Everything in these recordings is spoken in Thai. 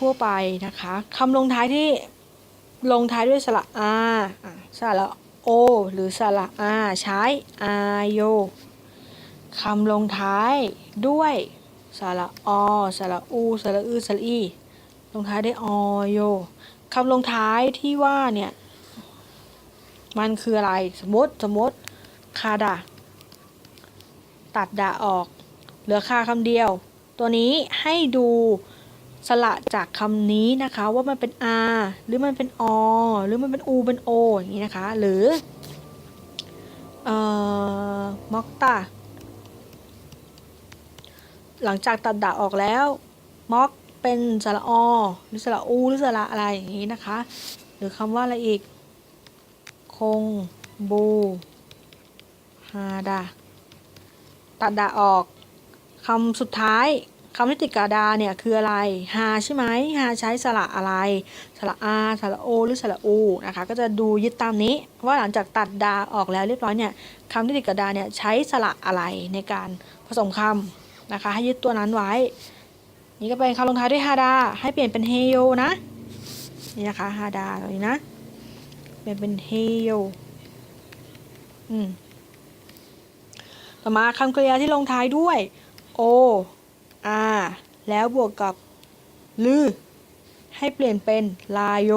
ทั่วไปนะคะคำลงท้ายที่ลงท้ายด้วยสระอาอะสระโอ หรือสระอาใช้อาโยคำลงท้ายด้วยสระอสระอูสระอือสระอี ลงท้ายด้วยอโยคำลงท้ายที่ว่าเนี่ยมันคืออะไรสมมติสมมติคาดาตัดดาออก เหลือคาคำเดียว ตัวนี้ให้ดู สระจากคำนี้นะคะว่ามันเป็น R หรือมันเป็นอหรือมันเป็น U เป็น O อย่างนี้นะคะ หรือเอ่อมอกตาหลังจากตัดดาออกแล้วมอกเป็นสระอหรือสระอูหรือสระอะไรอย่างนี้นะคะ หรือคำว่าอะไรอีก คง บูฮาดาตัดดาออกคำสุดท้าย คำที่ติดกระดาเนี่ยคืออะไรฮาใช่ไหมฮาใช้สระอะไร สระอาสระโอ หรือสระอูนะคะ ก็จะดูยึดตามนี้ว่าหลังจากตัดดาออกแล้วเรียบร้อยเนี่ยคำที่ติดกระดาเนี่ยใช้สระอะไรในการผสมคำนะคะ ให้ยึดตัวนั้นไว้ นี่ก็เป็นคำลงท้ายด้วยฮาดา ให้เปลี่ยนเป็นเฮโยนะ นี่นะคะฮาดาตรงนี้นะ เปลี่ยนเป็นเฮโยอืมต่อมาคำกริยาที่ลงท้ายด้วย o r แล้วบวกกับลือ ให้เปลี่ยนเป็นลาโย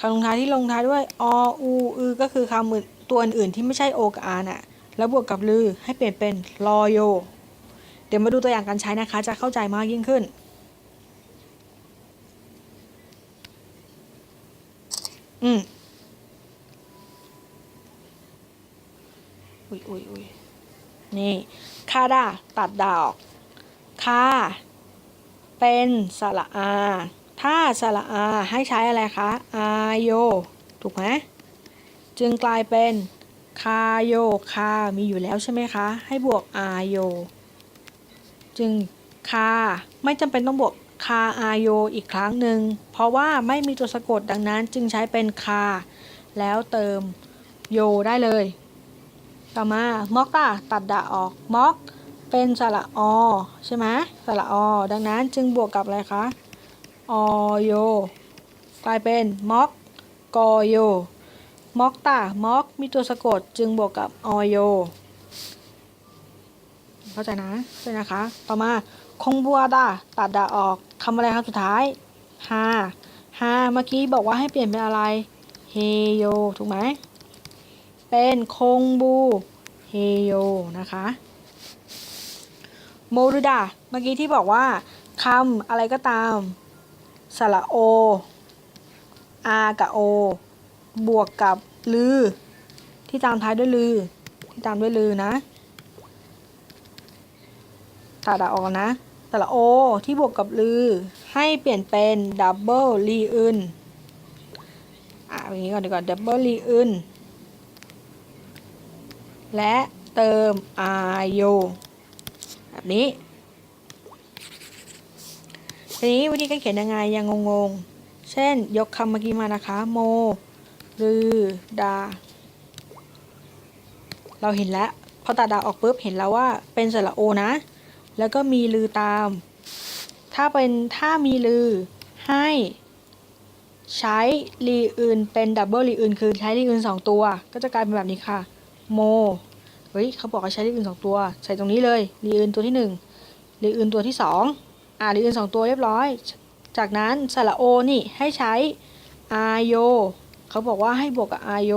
คำลงท้ายที่ลงท้ายด้วยออูอือก็คือคำตัวอื่นๆที่ไม่ใช่ o กับ r น่ะ แล้วบวกกับลือให้เปลี่ยนเป็นลอโย เดี๋ยวมาดูตัวอย่างการใช้นะคะ จะเข้าใจมากยิ่งขึ้น อืมอุ้ยอุ้ยอุ้ยนี่คาดาตัดดาออก คาเป็นสระอา ถ้าสระอาให้ใช้อะไรคะ อาโย ถูกไหมจึงกลายเป็นคาโยคา มีอยู่แล้วใช่ไหมคะ ให้บวกอาโย จึงคา ไม่จำเป็นต้องบวกคาอาโยอีกครั้งหนึ่ง เพราะว่าไม่มีตัวสะกดดังนั้นจึงใช้เป็นคา แล้วเติมโยได้เลย ต่อมามอกตาตัดดะออกมอก เป็นสระอใช่ไหมสระอดังนั้นจึงบวกกับอะไรคะอโยกลายเป็นมอกกอโยมอกตามอกมีตัวสะกดจึงบวกกับอโยเข้าใจนะเข้าใจนะคะ ต่อมาคงบัวดาตัดดะออกคำอะไรครับสุดท้ายฮาฮาเมื่อกี้บอกว่าให้เปลี่ยนเป็นอะไรเฮโยถูกไหมเป็นคงบูเฮโยนะคะ โมรุดาเมื่อกี้ที่บอกว่าคำอะไรก็ตามสระโออากับโอบวกกับลือ ที่ตามท้ายด้วยลือ ที่ตามด้วยลือนะตัดออกนะสระโอที่บวกกับลือ ให้เปลี่ยนเป็นดับเบิลรีอึนอะอย่างนี้ก่อนดีกว่าดับเบิลรีอึนและเติม r โย แบบนี้ ทีนี้วิธีการเขียนยังไงยังงงๆ เช่นยกคำเมื่อกี้มานะคะ โมรือดา เราเห็นแล้ว พอตัดดาออกปุ๊บเห็นแล้วว่าเป็นสระโอนะ แล้วก็มีลือตาม ถ้าเป็นถ้ามีลือให้ใช้รีอื่นเป็นดับเบิลรีอื่นคือใช้รีอื่นสองตัว ก็จะกลายเป็นแบบนี้ค่ะ โม เฮ้ยเขาบอกให้ใช้รีอื่นสองตัว ใส่ตรงนี้เลยรีอื่นตัวที่หนึ่งรีอื่นตัวที่สองอ่ารีอื่นสองตัวเรียบร้อย จากนั้นสระโอนี่ให้ใช้อาโยเขาบอกว่าให้บวกกับอาโย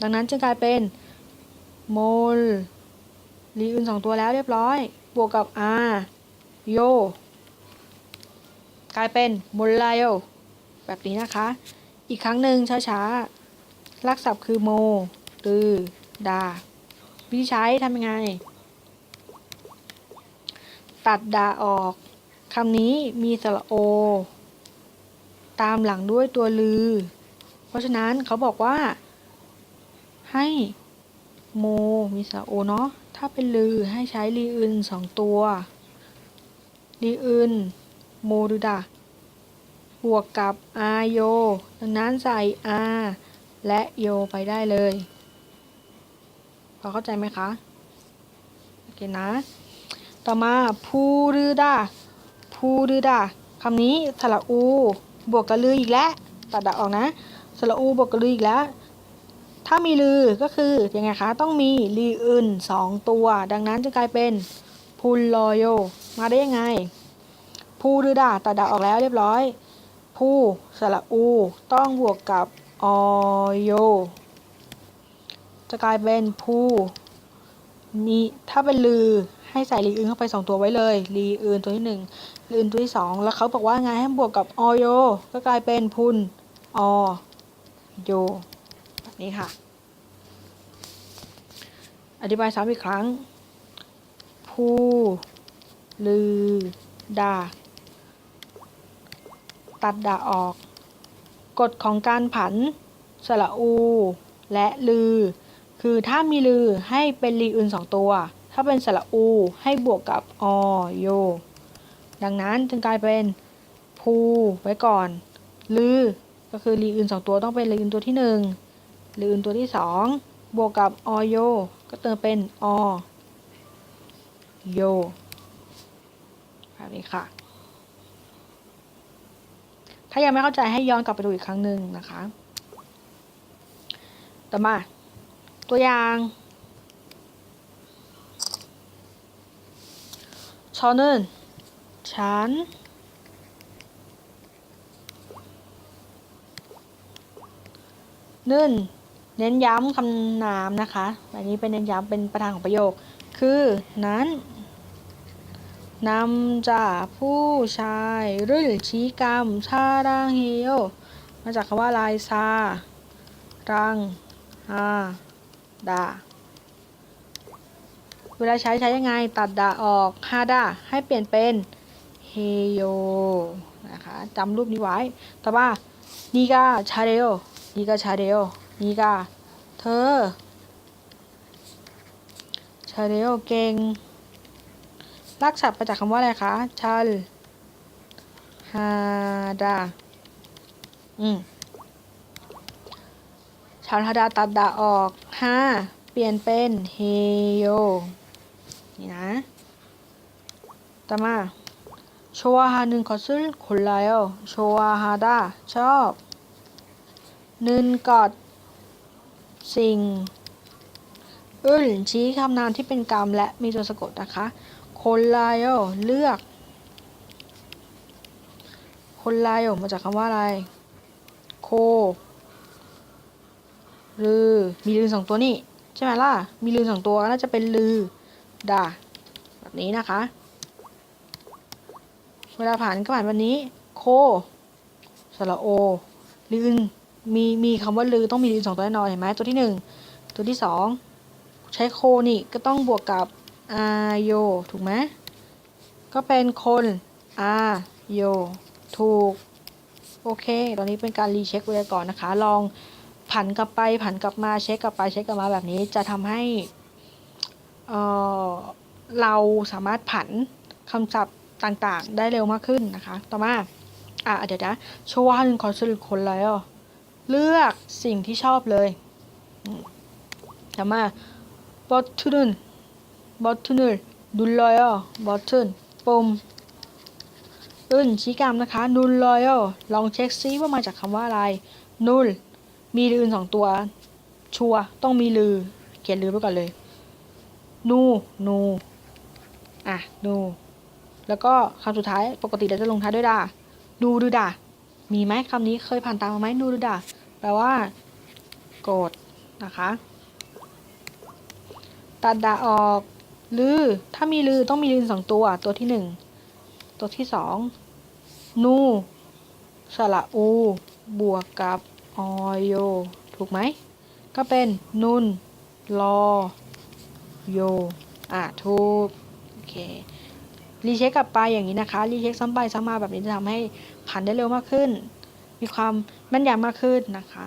ดังนั้นจะกลายเป็นโมลรีอื่นสองตัวแล้วเรียบร้อย บวกกับอาโยกลายเป็นโมลาโยแบบนี้นะคะ อีกครั้งหนึ่งช้าๆลักศัพท์คือโมรือ ดา วิธีใช้ทำยังไง ตัดดาออกคำนี้มีสระโอ ตามหลังด้วยตัวลือ เพราะฉะนั้นเขาบอกว่า ให้โมมีสระโอเนาะถ้าเป็นลือให้ใช้รีอึนสองตัวรีอึนโมดูดาบวกกับอาโยดังนั้นใส่อาและโยไปได้เลย อเข้าใจไหมคะ โอเคนะ ต่อมาพูรือดาพูรือดาคำนี้สระอู บวกกับลืออีกแล้ว ตัดดะออกนะ สระอูบวกกับลืออีกแล้ว ถ้ามีลือก็คือยังไงคะ ต้องมีลีอื่นสองตัว ดังนั้นจะกลายเป็นพูลอยโย มาได้ยังไงพูรือดาตัดดะออกแล้วเรียบร้อยผู้สระอู ต้องบวกกับอโย จะกลายเป็นผู้มีถ้าเป็นลือให้ใส่ลีอื่นเข้าไปสองตัวไว้เลยลีอื่นตัวที่หนึ่งลีอื่นตัวที่สองแล้วเขาบอกว่าไงให้บวกกับอโย ก็กลายเป็นพุนอโยแบบนี้ค่ะ อธิบายซ้ำอีกครั้ง ผู้ลือดาตัดดาออก กฎของการผัน สระอู และลือ คือถ้ามีลือให้เป็นลีอื่นสองตัว ถ้าเป็นสระอู ให้บวกกับอโย ดังนั้นจึงกลายเป็นภูไว้ก่อน ลือ ก็คือลีอื่นสองตัวต้องเป็นลีอื่นตัวที่หนึ่งลีอื่นตัวที่สองบวกกับอโย ก็เติมเป็นอโยแบบนี้ค่ะ ถ้ายังไม่เข้าใจให้ย้อนกลับไปดูอีกครั้งหนึ่งนะคะ ต่อมา ตัวอย่างชอนึนฉันนึ่นเน้นย้ำคำนามนะคะ อันนี้เป็นเน้นย้ำเป็นประธานของประโยค คือนั้นนำจากผู้ชายรื่นชี้กรรมชารังเฮโยมาจากคำว่าลายซารังฮา ดาเวลาใช้ใช้ยังไง ตัดดาออกฮาดาให้เปลี่ยนเป็นเฮโยนะคะจำรูปนี้ไว้ ต่อมานีกาชาเดโอนีกาชาเดโอนีกาเธอ ชาเดโอเก่งลากศัพท์มาจากคำว่าอะไรคะชัลฮาดา อืม ชาลฮาดาตัดดาออกห้าเปลี่ยนเป็นเฮโยนี่นะต่อมาโชวาฮานึงขอซื้อคนไลโอโชวาฮาดาชอบนึนกอดสิ่งอึนชี้คำนามที่เป็นกรรมและมีตัวสะกดนะคะคนไลโอเลือกคนไลโอมาจากคำว่าอะไร โค ลือ มีลือสองตัวนี่ ใช่ไหมล่ะ มีลือสองตัวน่าจะเป็นลือดาแบบนี้นะคะ เวลาผ่านก็ผ่านวันนี้ โคสระโอ ลืน มีมีคำว่าลือต้องมีลือสองตัวแน่นอนเห็นไหมตัวที่หนึ่งตัวที่สองใช้โคนี่ก็ต้องบวกกับอาโยถูกไหมก็เป็นคนอาโยถูก โอเค ตอนนี้เป็นการรีเช็คไว้ก่อนนะคะ ลอง ผันกลับไปผันกลับมาเช็คกลับไปเช็คกลับมาแบบนี้จะทำให้เเราสามารถผันคำศัพท์ต่างๆ ได้เร็วมากขึ้นนะคะ ต่อมาอะเดี๋ยวนะชวานขอสรุปคนแล้วเลือกสิ่งที่ชอบเลยต่อมาบอททูนบอททูนดูลอยบอททูนปุ่มอื่นชี้กรรมนะคะนูลอยลองเช็คซิว่ามาจากคำว่าอะไรนูล มีลือสองตัว ชัวต้องมีลือ เขียนลือไปก่อนเลย นูนูอะนูแล้วก็คำสุดท้ายปกติเราจะลงท้ายด้วยดาดูดูดามีไหมคำนี้เคยผ่านตามมาไหมนูดูดาแปลว่าโกรธนะคะ ตัดดาออกลือ ถ้ามีลือต้องมีลือสองตัว ตัวที่หนึ่ง ตัวที่สอง นู สระอู บวกกับ อโย ถูกไหม ก็เป็น นุนรอโย อะ ถูก โอเค รีเช็คกลับไปอย่างนี้นะคะ รีเช็คซ้ำไปซ้ำมาแบบนี้จะทำให้ผันได้เร็วมากขึ้น มีความแม่นยำมากขึ้นนะคะ